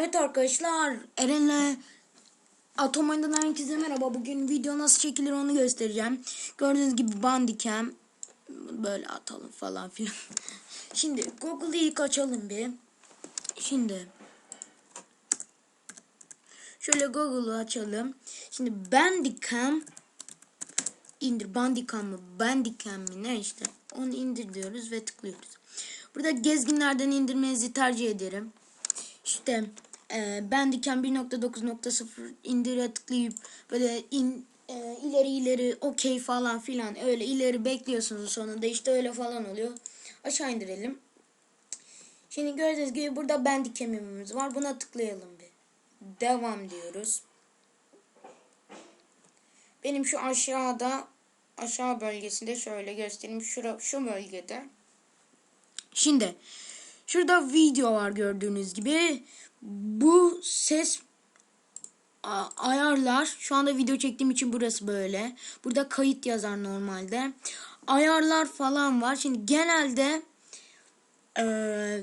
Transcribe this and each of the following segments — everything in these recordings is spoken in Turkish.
Evet arkadaşlar Eren'le Atom Oyundan herkese merhaba. Bugün video nasıl çekilir onu göstereceğim. Gördüğünüz gibi Bandicam böyle atalım falan filan. Şimdi Google'ı ilk açalım bir. Şimdi şöyle Google'ı açalım. Şimdi Bandicam indir Bandicam mı Bandicam mi ne işte onu indir diyoruz ve tıklıyoruz. Burada gezginlerden indirmenizi tercih ederim. İşte e, Bandicam 1.9.0 indire tıklayıp böyle in, e, ileri ileri okey falan filan öyle ileri bekliyorsunuz sonunda işte öyle falan oluyor. Aşağı indirelim. Şimdi gördüğünüz gibi burada Bandicam'imiz var. Buna tıklayalım bir. Devam diyoruz. Benim şu aşağıda aşağı bölgesinde şöyle göstereyim. Şura, şu bölgede. Şimdi şurada video var gördüğünüz gibi. Bu ses ayarlar. Şu anda video çektiğim için burası böyle. Burada kayıt yazar normalde. Ayarlar falan var. Şimdi genelde e,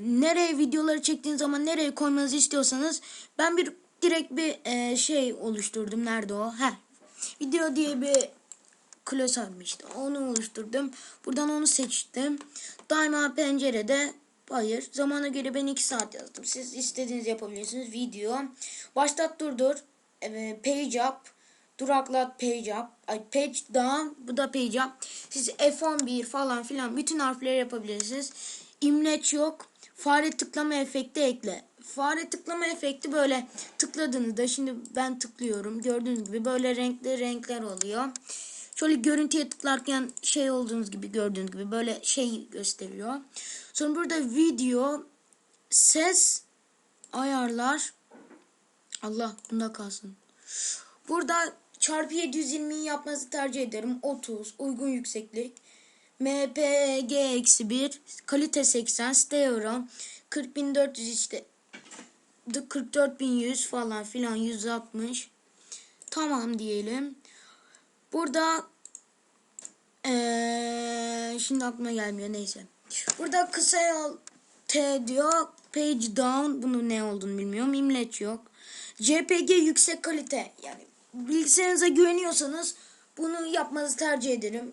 nereye videoları çektiğiniz zaman nereye koymanızı istiyorsanız ben bir direkt bir e, şey oluşturdum. Nerede o? He. Video diye bir klos almıştı. Onu oluşturdum. Buradan onu seçtim. Daima pencerede hayır. Zamana göre ben 2 saat yazdım. Siz istediğiniz yapabilirsiniz. Video. Başlat durdur. Evet, page up. Duraklat page up. Ay, page down. Bu da page up. Siz F11 falan filan bütün harfleri yapabilirsiniz. İmleç yok. Fare tıklama efekti ekle. Fare tıklama efekti böyle tıkladığınızda şimdi ben tıklıyorum. Gördüğünüz gibi böyle renkli renkler oluyor. Şöyle görüntüye tıklarken şey olduğunuz gibi gördüğünüz gibi böyle şey gösteriyor. Sonra burada video, ses, ayarlar. Allah bunda kalsın. Burada çarpı 720'yi yapmanızı tercih ederim. 30, uygun yükseklik. MPG eksi 1, kalite 80, stereo RAM, 40400 işte 44100 falan filan 160. Tamam diyelim. Burada ee, şimdi aklıma gelmiyor neyse. Burada kısa yol T diyor. Page down. Bunun ne olduğunu bilmiyorum. İmleç yok. JPG yüksek kalite. Yani bilgisayarınıza güveniyorsanız bunu yapmanızı tercih ederim.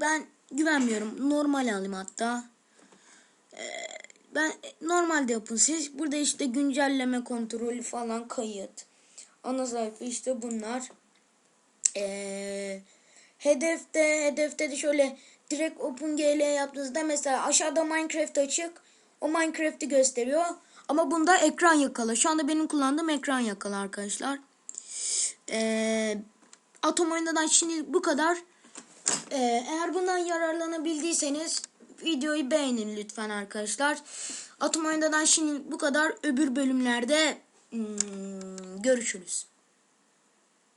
Ben güvenmiyorum. Normal alayım hatta. Ben normalde yapın siz. Burada işte güncelleme kontrolü falan kayıt. Ana sayfa işte bunlar. Ee, hedefte hedefte de şöyle direkt OpenGL yaptığınızda mesela aşağıda Minecraft açık. O Minecraft'i gösteriyor. Ama bunda ekran yakala. Şu anda benim kullandığım ekran yakala arkadaşlar. Ee, Atom oyundan şimdi bu kadar. Ee, eğer bundan yararlanabildiyseniz videoyu beğenin lütfen arkadaşlar. Atom oyundan şimdi bu kadar. Öbür bölümlerde hmm, görüşürüz.